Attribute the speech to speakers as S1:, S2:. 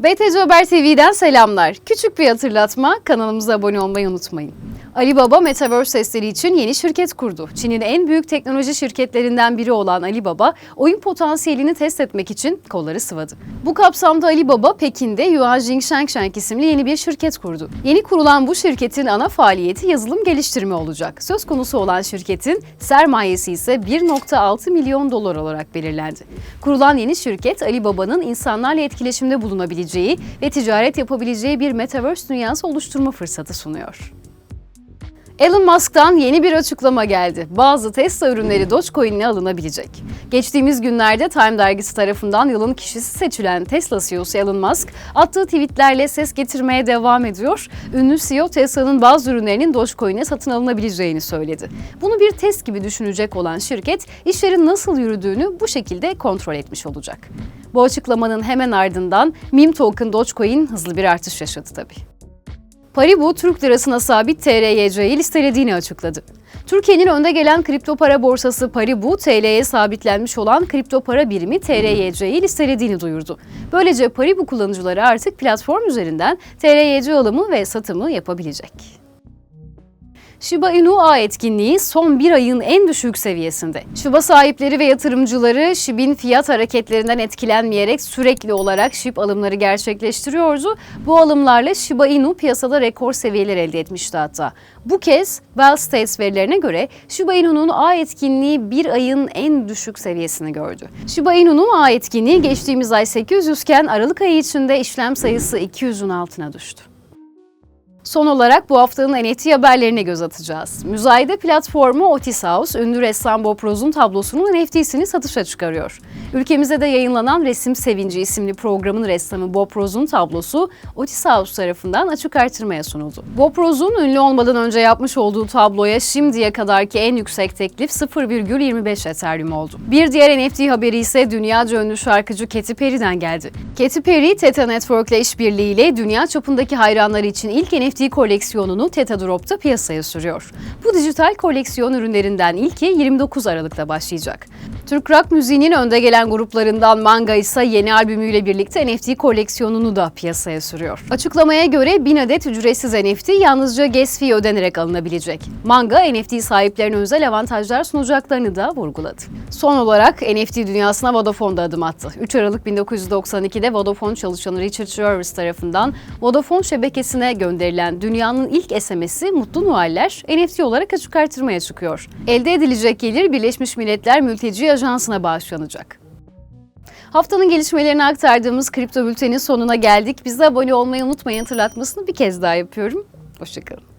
S1: BTC Haber TV'den selamlar. Küçük bir hatırlatma, kanalımıza abone olmayı unutmayın. Alibaba Metaverse testleri için yeni şirket kurdu. Çin'in en büyük teknoloji şirketlerinden biri olan Alibaba, oyun potansiyelini test etmek için kolları sıvadı. Bu kapsamda Alibaba, Pekin'de Yuanjing Shangsheng isimli yeni bir şirket kurdu. Yeni kurulan bu şirketin ana faaliyeti yazılım geliştirme olacak. Söz konusu olan şirketin sermayesi ise 1.6 milyon dolar olarak belirlendi. Kurulan yeni şirket, Alibaba'nın insanlarla etkileşimde bulunabileceği ve ticaret yapabileceği bir Metaverse dünyası oluşturma fırsatı sunuyor. Elon Musk'tan yeni bir açıklama geldi. Bazı Tesla ürünleri Dogecoin'le alınabilecek. Geçtiğimiz günlerde Time dergisi tarafından yılın kişisi seçilen Tesla CEO'su Elon Musk attığı tweetlerle ses getirmeye devam ediyor. Ünlü CEO Tesla'nın bazı ürünlerinin Dogecoin'e satın alınabileceğini söyledi. Bunu bir test gibi düşünecek olan şirket işlerin nasıl yürüdüğünü bu şekilde kontrol etmiş olacak. Bu açıklamanın hemen ardından meme token Dogecoin hızlı bir artış yaşadı tabii. Paribu, Türk lirasına sabit TRYC'yi listelediğini açıkladı. Türkiye'nin önde gelen kripto para borsası Paribu, TL'ye sabitlenmiş olan kripto para birimi TRYC'yi listelediğini duyurdu. Böylece Paribu kullanıcıları artık platform üzerinden TRYC alımı ve satımı yapabilecek. Shiba Inu ağ etkinliği son bir ayın en düşük seviyesinde. Shiba sahipleri ve yatırımcıları SHIB'in fiyat hareketlerinden etkilenmeyerek sürekli olarak SHIB alımları gerçekleştiriyordu. Bu alımlarla Shiba Inu piyasada rekor seviyeler elde etmişti hatta. Bu kez Bell States verilerine göre Shiba Inu'nun ağ etkinliği bir ayın en düşük seviyesini gördü. Shiba Inu'nun ağ etkinliği geçtiğimiz ay 800 iken Aralık ayı içinde işlem sayısı 200'ün altına düştü. Son olarak bu haftanın NFT haberlerine göz atacağız. Müzayede platformu Otis House, ünlü ressam Bob Rose'un tablosunun NFT'sini satışa çıkarıyor. Ülkemizde de yayınlanan Resim Sevinci isimli programın ressamı Bob Rose'un tablosu Otis House tarafından açık artırmaya sunuldu. Bob Rose'un ünlü olmadan önce yapmış olduğu tabloya şimdiye kadarki en yüksek teklif 0,25 Ethereum oldu. Bir diğer NFT haberi ise dünyaca ünlü şarkıcı Katy Perry'den geldi. Katy Perry, Teta Network ile işbirliğiyle dünya çapındaki hayranları için ilk NFT koleksiyonunu Teta Drop'ta piyasaya sürüyor. Bu dijital koleksiyon ürünlerinden ilki 29 Aralık'ta başlayacak. Türk rock müziğinin önde gelen gruplarından Manga ise yeni albümüyle birlikte NFT koleksiyonunu da piyasaya sürüyor. Açıklamaya göre 1000 adet ücretsiz NFT yalnızca gas fee ödenerek alınabilecek. Manga NFT sahiplerine özel avantajlar sunacaklarını da vurguladı. Son olarak NFT dünyasına Vodafone da adım attı. 3 Aralık 1992'de Vodafone çalışanı Richard Jarvis tarafından Vodafone şebekesine gönderilen dünyanın ilk SMS'i Mutlu Noeller NFT olarak açık artırmaya çıkıyor. Elde edilecek gelir Birleşmiş Milletler Mülteci Ajansı'na bağışlanacak. Haftanın gelişmelerini aktardığımız kripto bültenin sonuna geldik. Bize abone olmayı unutmayın hatırlatmasını bir kez daha yapıyorum. Hoşçakalın.